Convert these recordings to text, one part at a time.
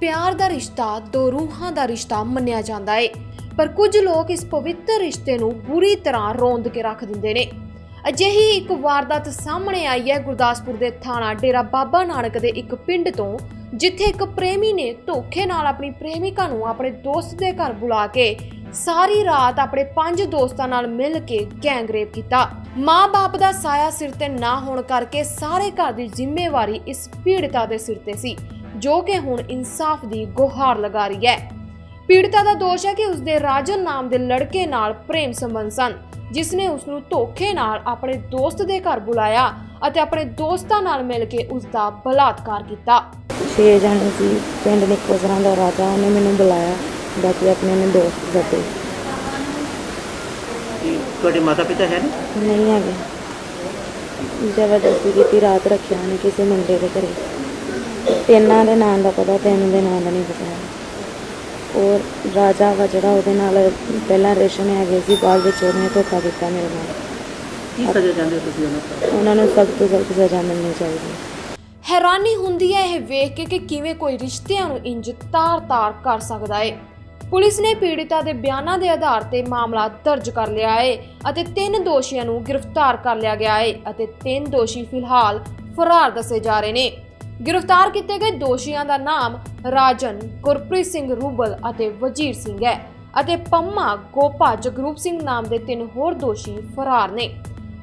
ਪਿਆਰ ਦਾ ਰਿਸ਼ਤਾ, ਦੋ ਰੂਹਾਂ ਦਾ ਰਿਸ਼ਤਾ ਮੰਨਿਆ ਜਾਂਦਾ ਹੈ ਪਰ ਕੁਝ ਲੋਕ ਇਸ ਪਵਿੱਤਰ ਰਿਸ਼ਤੇ ਨੂੰ ਬੁਰੀ ਤਰ੍ਹਾਂ ਰੋਂਦ ਕੇ ਰੱਖ ਦਿੰਦੇ ਨੇ। ਅਜਿਹੀ ਇੱਕ ਵਾਰਦਾਤ ਸਾਹਮਣੇ ਆਈ ਹੈ ਗੁਰਦਾਸਪੁਰ ਦੇ ਥਾਣਾ ਡੇਰਾ ਬਾਬਾ ਨਾਨਕ ਦੇ ਇੱਕ ਪਿੰਡ ਤੋਂ, ਜਿੱਥੇ ਇੱਕ ਪ੍ਰੇਮੀ ਨੇ ਧੋਖੇ ਨਾਲ ਆਪਣੀ ਪ੍ਰੇਮਿਕਾ ਨੂੰ ਆਪਣੇ ਦੋਸਤ ਦੇ ਘਰ ਬੁਲਾ ਕੇ ਸਾਰੀ ਰਾਤ ਆਪਣੇ ਪੰਜ ਦੋਸਤਾਂ ਨਾਲ ਮਿਲ ਕੇ ਗੈਂਗਰੇਪ ਕੀਤਾ। ਮਾਂ-ਬਾਪ ਦਾ ਸਾਇਆ ਸਿਰ ਤੇ ਨਾ ਹੋਣ ਕਰਕੇ ਸਾਰੇ ਘਰ ਦੀ ਜ਼ਿੰਮੇਵਾਰੀ ਇਸ ਪੀੜਤਾ ਦੇ ਸਿਰ ਤੇ ਸੀ। ਜੋ ਕਿ ਹੁਣ ਇਨਸਾਫ ਦੀ ਗੁਹਾਰ ਲਗਾ ਰਹੀ ਹੈ। ਪੀੜਤਾ ਦਾ ਦੋਸ਼ ਹੈ ਕਿ ਉਸਦੇ ਰਾਜਨ ਨਾਮ ਦੇ ਲੜਕੇ ਨਾਲ ਪ੍ਰੇਮ ਸੰਬੰਧ ਸਨ ਜਿਸ ਨੇ ਉਸ ਨੂੰ ਧੋਖੇ ਨਾਲ ਆਪਣੇ ਦੋਸਤ ਦੇ ਘਰ ਬੁਲਾਇਆ ਅਤੇ ਆਪਣੇ ਦੋਸਤਾਂ ਨਾਲ ਮਿਲ ਕੇ ਉਸ ਦਾ ਬਲਾਤਕਾਰ ਕੀਤਾ। ਛੇ ਜਣੇ ਸੀ ਪਿੰਡ ਨਿੱਕੋਸਰਾਂ ਦਾ ਰਾਜਾ ਉਹਨੇ ਮੈਨੂੰ ਬੁਲਾਇਆ ਬਾਕੀ ਆਪਣੇ ਨੇ ਦੋਸਤ ਕੀ ਤੁਹਾਡੇ ਮਾਤਾ ਪਿਤਾ ਹੈ ਨੇ ਨਹੀਂ ਹੈਗੇ। ਜ਼ਬਰਦਸਤੀ ਕੀਤੀ ਰਾਤ ਰੱਖਿਆ ਉਹਨੇ ਕਿਸੇ ਮੁੰਡੇ ਦੇ ਘਰੇ। ਤਿੰਨਾਂ ਦੇ ਨਾਂ ਦਾ ਪਤਾ ਤਿੰਨ ਦੇ ਨਾਂ ਦਾ ਨਹੀਂ ਪਤਾ। ਔਰ ਰਾਜਾ ਵਾ ਜਿਹੜਾ ਉਹਦੇ ਨਾਲ ਪਹਿਲਾਂ ਰਿਲੇਸ਼ਨ ਹੈਗੇ ਸੀ ਬਾਅਦ ਵਿੱਚ ਉਹਨੇ ਧੋਖਾ ਕੀਤਾ ਮੇਰੇ ਨਾਲ। ਕੀ ਸਜ਼ਾ ਚਾਹੁੰਦੇ ਹੋ ਤੁਸੀਂ ਉਹਨਾਂ ਤੋਂ? ਉਹਨਾਂ ਨੂੰ ਸਖਤ ਤੋਂ ਸਖਤ ਸਜ਼ਾ ਮਿਲਣੀ ਚਾਹੀਦੀ। ਹੈ ਹੈਰਾਨੀ ਹੁੰਦੀ ਹੈ ਇਹ ਵੇਖ ਕੇ ਕਿ ਕਿਵੇਂ ਕੋਈ ਰਿਸ਼ਤਿਆਂ ਨੂੰ ਇੰਜ ਤਾਰ-ਤਾਰ ਕਰ ਸਕਦਾ ਹੈ ਪੁਲਿਸ ਨੇ ਪੀੜਿਤਾ ਦੇ ਬਿਆਨਾਂ ਦੇ ਆਧਾਰ ਤੇ ਮਾਮਲਾ ਦਰਜ ਕਰ ਲਿਆ ਹੈ ਅਤੇ ਤਿੰਨ ਦੋਸ਼ੀਆਂ ਨੂੰ ਗ੍ਰਿਫਤਾਰ ਕਰ ਲਿਆ ਗਿਆ ਹੈ ਅਤੇ ਤਿੰਨ ਦੋਸ਼ੀ ਫਿਲਹਾਲ ਫਰਾਰ ਦੱਸੇ ਜਾ ਰਹੇ ਨੇ। ਗ੍ਰਿਫਤਾਰ ਕੀਤੇ ਗਏ ਦੋਸ਼ੀਆਂ ਦਾ ਨਾਮ ਰਾਜਨ, ਗੁਰਪ੍ਰੀਤ ਸਿੰਘ ਰੂਬਲ ਅਤੇ ਵਜੀਰ ਸਿੰਘ ਹੈ ਅਤੇ ਪੰਮਾ ਗੋਪਾ ਜਗਰੂਪ ਸਿੰਘ ਨਾਮ ਦੇ ਤਿੰਨ ਹੋਰ ਦੋਸ਼ੀ ਫਰਾਰ ਨੇ।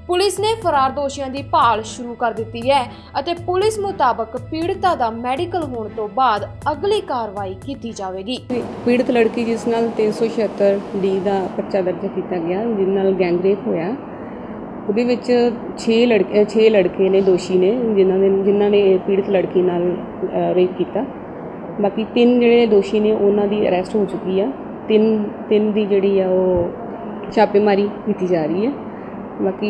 ਪੁਲਿਸ ਨੇ ਫਰਾਰ ਦੋਸ਼ੀਆਂ ਦੀ ਭਾਲ ਸ਼ੁਰੂ ਕਰ ਦਿੱਤੀ ਹੈ ਅਤੇ ਪੁਲਿਸ ਮੁਤਾਬਕ ਪੀੜਤਾ ਦਾ ਮੈਡੀਕਲ ਹੋਣ ਤੋਂ ਬਾਅਦ ਅਗਲੀ ਕਾਰਵਾਈ ਕੀਤੀ ਜਾਵੇਗੀ। ਪੀੜਤ ਲੜਕੀ ਜਿਸ ਨਾਲ 376 ਡੀ ਦਾ ਪਰਚਾ ਦਰਜ ਕੀਤਾ ਗਿਆ ਜਿਸ ਨਾਲ ਗੈਂਗਰੇਪ ਹੋਇਆ ਉਹਦੇ ਵਿੱਚ 6 ਲੜਕੇ 6 ਲੜਕੇ ਨੇ ਦੋਸ਼ੀ ਨੇ ਜਿਨ੍ਹਾਂ ਨੇ ਜਿਨ੍ਹਾਂ ਨੇ ਪੀੜਤ ਲੜਕੀ ਨਾਲ ਰੇਪ ਕੀਤਾ। ਬਾਕੀ ਤਿੰਨ ਜਿਹੜੇ ਦੋਸ਼ੀ ਨੇ ਉਹਨਾਂ ਦੀ ਅਰੈਸਟ ਹੋ ਚੁੱਕੀ ਆ। ਤਿੰਨ ਤਿੰਨ ਦੀ ਜਿਹੜੀ ਆ ਉਹ ਛਾਪੇਮਾਰੀ ਕੀਤੀ ਜਾ ਰਹੀ ਹੈ ਬਾਕੀ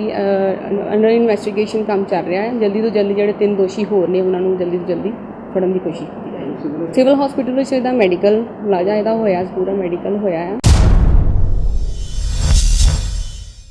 ਅੰਡਰ ਇਨਵੈਸਟੀਗੇਸ਼ਨ ਕੰਮ ਚੱਲ ਰਿਹਾ ਹੈ। ਜਲਦੀ ਤੋਂ ਜਲਦੀ ਜਿਹੜੇ ਤਿੰਨ ਦੋਸ਼ੀ ਹੋਰ ਨੇ ਉਹਨਾਂ ਨੂੰ ਜਲਦੀ ਤੋਂ ਜਲਦੀ ਫੜਨ ਦੀ ਕੋਸ਼ਿਸ਼ ਕੀਤੀ ਜਾਏਗੀ। ਸਿਵਲ ਹਸਪੀਟਲ ਵਿੱਚ ਇਹਦਾ ਮੈਡੀਕਲ ਮੁਲਾਜ਼ਾ ਇਹਦਾ ਹੋਇਆ ਪੂਰਾ ਮੈਡੀਕਲ ਹੋਇਆ ਹੈ